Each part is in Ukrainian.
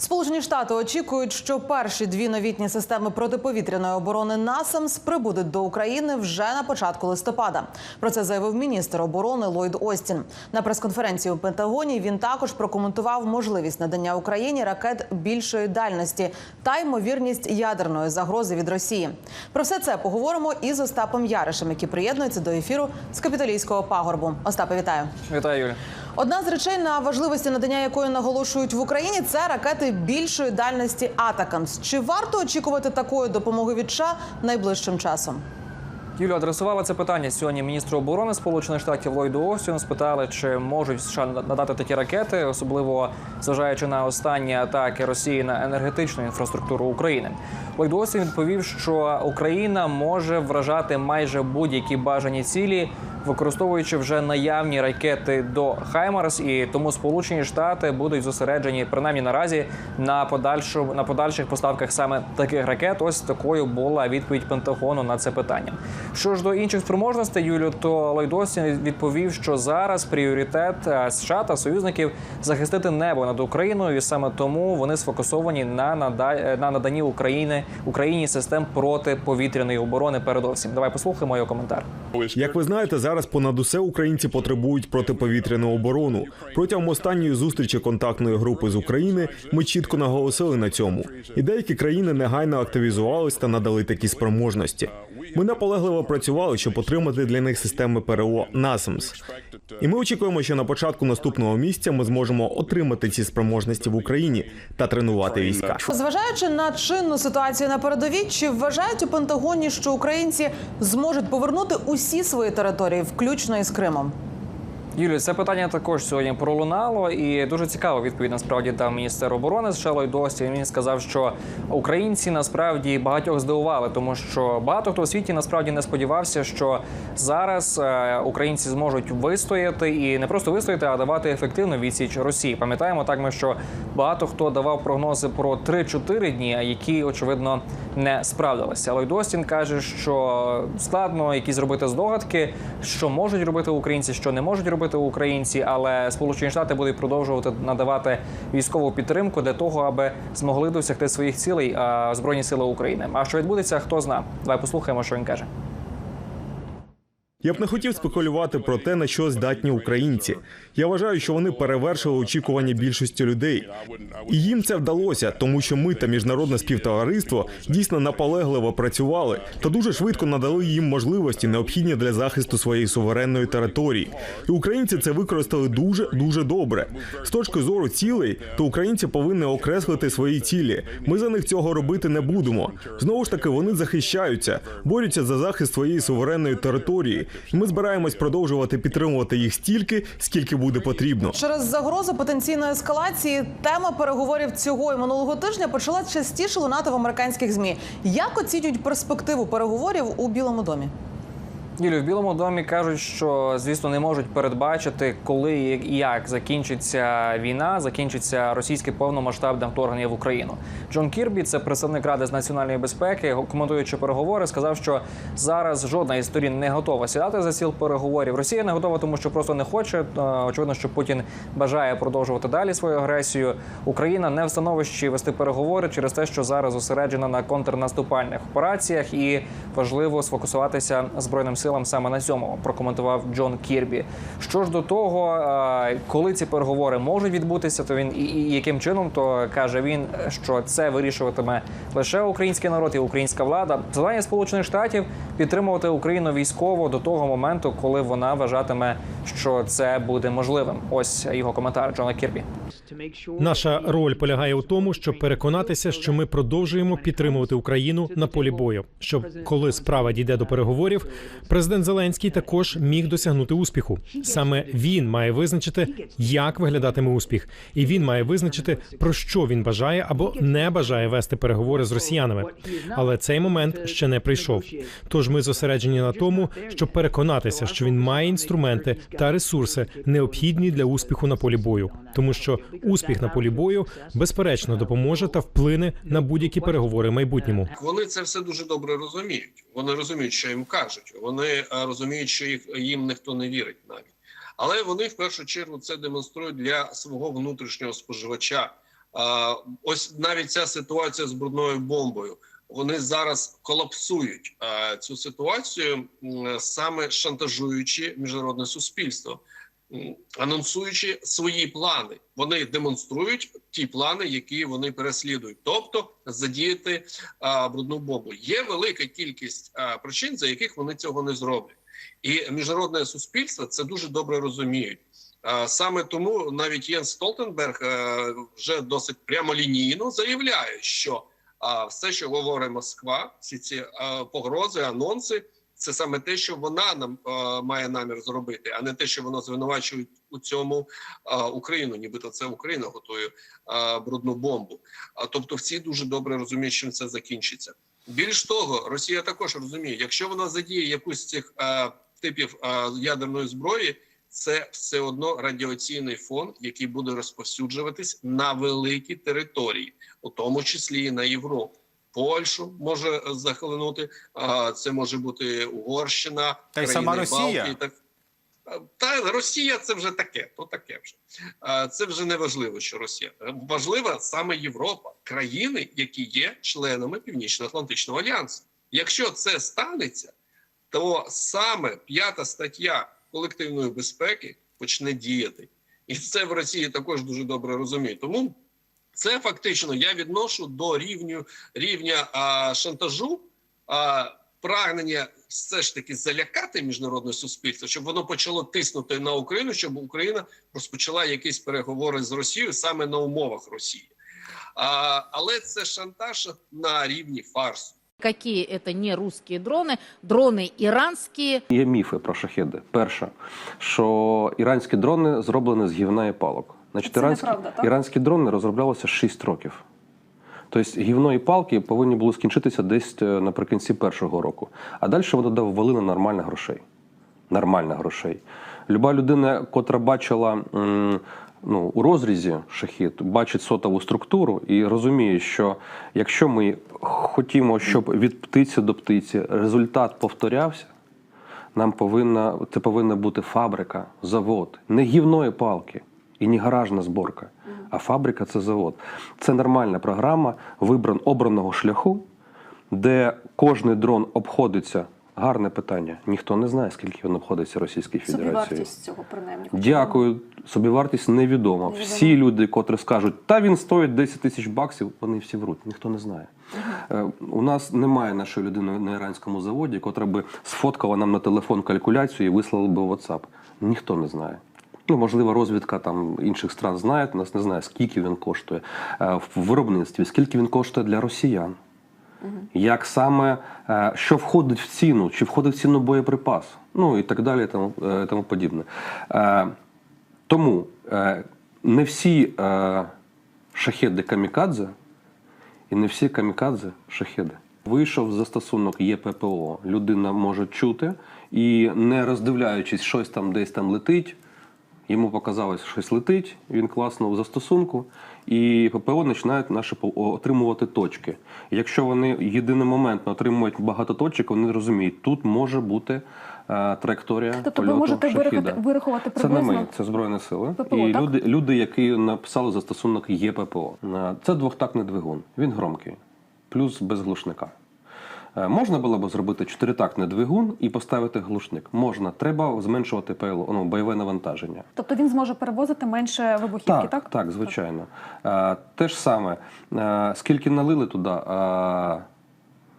Сполучені Штати очікують, що перші дві новітні системи протиповітряної оборони НАСАМС прибудуть до України вже на початку листопада. Про це заявив міністр оборони Ллойд Остін. На прес-конференції у Пентагоні він також прокоментував можливість надання Україні ракет більшої дальності та ймовірність ядерної загрози від Росії. Про все це поговоримо із Остапом Яришем, який приєднується до ефіру з капітолійського пагорбу. Остапе, вітаю. Вітаю, Юлі. Одна з речей, на важливості надання якої наголошують в Україні, це ракети більшої дальності Атакамс. Чи варто очікувати такої допомоги від США найближчим часом? Юлю адресувала це питання сьогодні міністру оборони Сполучених Штатів Ллойду Остіну. Спитали, чи можуть США надати такі ракети, особливо зважаючи на останні атаки Росії на енергетичну інфраструктуру України. Ллойд Остін відповів, що Україна може вражати майже будь-які бажані цілі. Використовуючи вже наявні ракети до Хаймарс, і тому Сполучені Штати будуть зосереджені принаймні наразі на подальшу на подальших поставках саме таких ракет. Ось такою була відповідь Пентагону на це питання. Що ж до інших спроможностей, Юлю, то Ллойд Остін відповів, що зараз пріоритет е, США та союзників захистити небо над Україною, і саме тому вони сфокусовані на нада- на наданні України Україні систем протиповітряної оборони. Передовсім, давай послухаємо його коментар. Як ви знаєте, зараз понад усе українці потребують протиповітряну оборону. Протягом останньої зустрічі контактної групи з України ми чітко наголосили на цьому, і деякі країни негайно активізувались та надали такі спроможності. Ми наполегливо працювали, щоб отримати для них системи ПРО НАСАМС. І ми очікуємо, що на початку наступного місяця ми зможемо отримати ці спроможності в Україні та тренувати війська. Зважаючи на чинну ситуацію на передовій, чи вважають у Пентагоні, що українці зможуть повернути усі свої території, включно із Кримом? Юлію, це питання також сьогодні пролунало, і дуже цікава відповідь насправді дав міністр оборони США Ллойд Остін. Він сказав, що українці насправді багатьох здивували, тому що багато хто у світі насправді не сподівався, що зараз е, українці зможуть вистояти і не просто вистояти, а давати ефективну відсіч Росії. Пам'ятаємо так, ми що багато хто давав прогнози про 3-4 дні, які очевидно не справдилися. Ллойд Остін каже, що складно якісь зробити здогадки, що можуть робити українці, що не можуть робити українці, але Сполучені Штати будуть продовжувати надавати військову підтримку для того, аби змогли досягти своїх цілей збройні сили України. А що відбудеться, хто зна. Давай послухаємо, що він каже. Я б не хотів спекулювати про те, на що здатні українці. Я вважаю, що вони перевершили очікування більшості людей. І їм це вдалося, тому що ми та міжнародне співтовариство дійсно наполегливо працювали та дуже швидко надали їм можливості, необхідні для захисту своєї суверенної території. І українці це використали дуже дуже добре. З точки зору цілей, то українці повинні окреслити свої цілі. Ми за них цього робити не будемо. Знову ж таки, вони захищаються, борються за захист своєї суверенної території. Ми збираємось продовжувати підтримувати їх стільки, скільки буде потрібно. Через загрозу потенційної ескалації тема переговорів цього і минулого тижня почала частіше лунати в американських змі. Як оцінюють перспективу переговорів у Білому домі? Юлію, в Білому домі кажуть, що звісно не можуть передбачити, коли і як закінчиться війна, закінчиться російське повномасштабне вторгнення в Україну. Джон Кірбі, це представник ради з національної безпеки, коментуючи переговори, сказав, що зараз жодна із сторін не готова сідати за стіл переговорів. Росія не готова, тому що просто не хоче. Е, Очевидно, що Путін бажає продовжувати далі свою агресію. Україна не в становищі вести переговори через те, що зараз зосереджена на контрнаступальних операціях, і важливо сфокусуватися збройним силам саме на цьому. Прокоментував Джон Кірбі. Що ж до того, е, коли ці переговори можуть відбутися, то він і яким чином, то каже він, що це вирішуватиме лише український народ і українська влада. Завдання Сполучених Штатів підтримувати Україну військово до того моменту, коли вона вважатиме, що це буде можливим. Ось його коментар Джона Кірбі. Наша роль полягає у тому, щоб переконатися, що ми продовжуємо підтримувати Україну на полі бою. Щоб коли справа дійде до переговорів, президент Зеленський також міг досягнути успіху. Саме він має визначити, як виглядатиме успіх, і він має визначити про що він бажає або не бажає вести переговори з росіянами. Але цей момент ще не прийшов. Тож ми зосереджені на тому, щоб переконатися, що він має інструменти та ресурси, необхідні для успіху на полі бою, тому що успіх на полі бою безперечно допоможе та вплине на будь-які переговори в майбутньому. Вони це все дуже добре розуміють. Вони розуміють, що їм кажуть. Вони е, розуміють, що їх їм ніхто не вірить навіть. Але вони в першу чергу це демонструють для свого внутрішнього споживача. Ось навіть ця ситуація з брудною бомбою. Вони зараз колапсують цю ситуацію, саме шантажуючи міжнародне суспільство, анонсуючи свої плани. Вони демонструють ті плани, які вони переслідують, тобто задіяти а, брудну бомбу. Є велика кількість а, причин, за яких вони цього не зроблять, і міжнародне суспільство це дуже добре розуміють. А, Саме тому навіть Єн Столтенберг е, вже досить прямолінійно заявляє, що а, все, що говорить Москва, всі ці а, погрози, анонси, це саме те, що вона нам а, має намір зробити, а не те, що вона звинувачує у цьому а, Україну. Нібито це Україна готує а, брудну бомбу. А тобто, всі дуже добре розуміють, чим це закінчиться. Більш того, Росія також розуміє, якщо вона задіє якусь з цих а, типів а, ядерної зброї, це все одно радіаційний фон, який буде розповсюджуватись на великі території, у тому числі і на Європу. Польщу може захлинути, а це може бути Угорщина, Та й сама Росія. Балтії, так та Росія це вже таке, то таке вже. Це вже не важливо, що Росія важлива саме Європа, країни, які є членами Північно-Атлантичного альянсу. Якщо це станеться, то саме п'ята стаття колективної безпеки почне діяти, і це в Росії також дуже добре розуміють. Тому це фактично я відношу до рівню рівня а, шантажу. А, Прагнення все ж таки залякати міжнародне суспільство, щоб воно почало тиснути на Україну, щоб Україна розпочала якісь переговори з Росією саме на умовах Росії. А, але це шантаж на рівні фарсу. Какие это не русские дроны, дроны иранские, Є міфи про шахеди. Перше, що іранські дрони зроблені з гівна і палок. Значить, Це іранські, неправда, так? іранські дрони розроблялися 6 років. Тобто гівно і палки повинні були скінчитися десь е, наприкінці першого року. А далі вони ввели на нормально грошей. Нормально грошей. Люба людина, котра бачила м, ну, у розрізі шахід, бачить сотову структуру і розуміє, що якщо ми хотімо, щоб від птиці до птиці результат повторявся, нам повинна це повинна бути фабрика, завод, не гівної палки і не гаражна зборка, а фабрика це завод. Це нормальна програма вибран обраного шляху, де кожний дрон обходиться. Гарне питання. Ніхто не знає, скільки він обходиться Російській Федерації. Собівартість цього принаймні. Дякую. Собівартість невідома. Всі люди, котрі скажуть, та він стоїть 10 тисяч баксів, вони всі вруть, ніхто не знає. Е, У нас немає нашої людини на іранському заводі, котра би сфоткала нам на телефон калькуляцію і вислала би в WhatsApp. Ніхто не знає. Ну, можливо, розвідка там інших стран знає, нас не знає, скільки він коштує е, в виробництві, скільки він коштує для росіян. Як саме е, що входить в ціну, чи входить в ціну боєприпас, ну і так далі, і тому, е, тому подібне. Е, Тому не всі шахеди камікадзе, і не всі камікадзе шахеди. Вийшов застосунок ЄППО. Людина може чути і не роздивляючись, щось там десь там летить. Йому показалось, що щось летить, він класнув застосунку, і ППО починають наші отримувати точки. Якщо вони єдиномоментно отримують багато точок, вони розуміють, тут може бути е, траєкторія Тобто ви можете вирахувати, вирахувати, приблизно? Це не ми, це Збройні сили. ППО, і так? люди, люди, які написали застосунок ЄППО. Е, Це двохтактний двигун. Він громкий, плюс без глушника. Е, Можна було б зробити чотиритактний двигун і поставити глушник. Можна, треба зменшувати ПЛО, ну, бойове навантаження. Тобто він зможе перевозити менше вибухівки, Так, так? так, звичайно. Е, те ж саме, е, скільки налили туди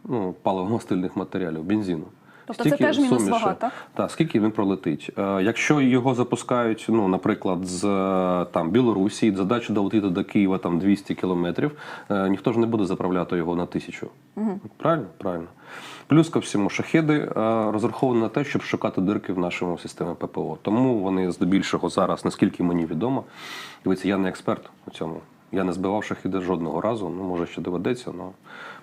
ну, паливо-мастильних матеріалів, бензину. Тобто це теж мінус суміші. вага, так? Так, скільки він пролетить. Е, якщо його запускають, ну, наприклад, з е, там, Білорусі, задача долетіти до Києва там, 200 кілометрів, е, ніхто ж не буде заправляти його на тисячу. Правильно? Правильно. Плюс ко всьому, шахеди розраховані на те, щоб шукати дирки в нашому системі ППО. Тому вони здебільшого зараз, наскільки мені відомо, дивіться, я не експерт у цьому. Я не збивав шахіди жодного разу, ну може ще доведеться, але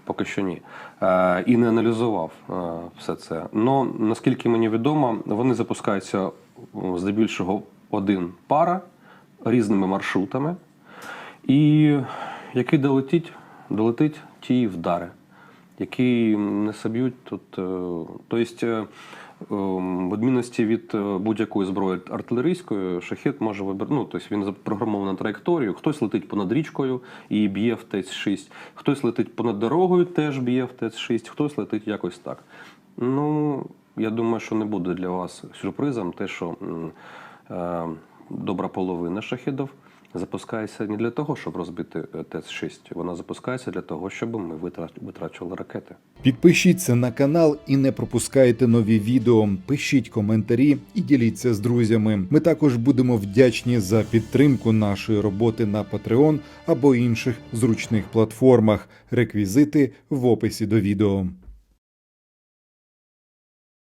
поки що ні. Е, і не аналізував е, все це. Но наскільки мені відомо, вони запускаються здебільшого один пара різними маршрутами. І який долетить, долетить, ті вдари. Які не соб'ють тут. е, Тобто, е, відмінності від е, будь-якої зброї артилерійської, шахет може вибирати. Ну, тобто він запрограмований на траєкторію. Хтось летить понад річкою і б'є в ТЕЦ-6, хтось летить понад дорогою, теж б'є в ТЕЦ-6, хтось летить якось так. Ну, я думаю, що не буде для вас сюрпризом те, що е, добра половина шахедів запускається не для того, щоб розбити е, ТЕЦ-6. Вона запускається для того, щоб ми витра- витрачували ракети. Підпишіться на канал і не пропускайте нові відео. Пишіть коментарі і діліться з друзями. Ми також будемо вдячні за підтримку нашої роботи на Patreon або інших зручних платформах. Реквізити в описі до відео.